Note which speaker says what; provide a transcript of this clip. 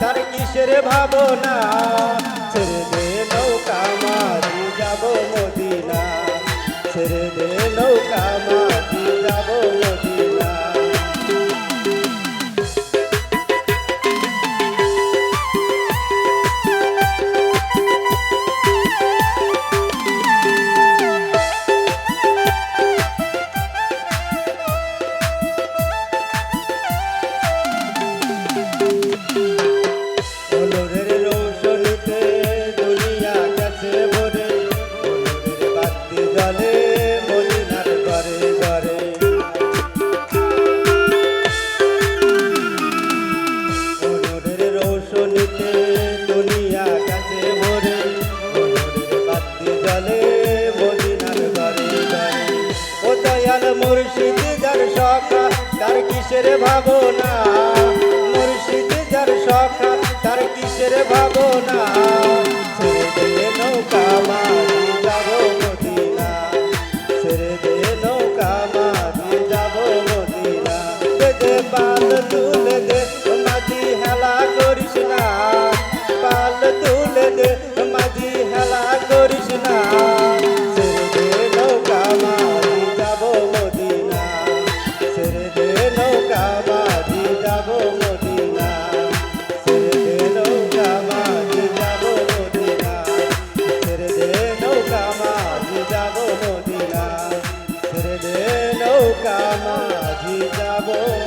Speaker 1: তার কিসের ভাবনা? ছেড়ে সখা তার কিসের ভাবনা? মুর্শিদ যার সখা তার কিসের ভাবনা? ছেড়ে দে নৌকা মারি যাব মদিনা। ছেড়ে দে নৌকা মারি যাব মদিনা। দে তুলে দে নদী হেলা করিস মাঝি যাব।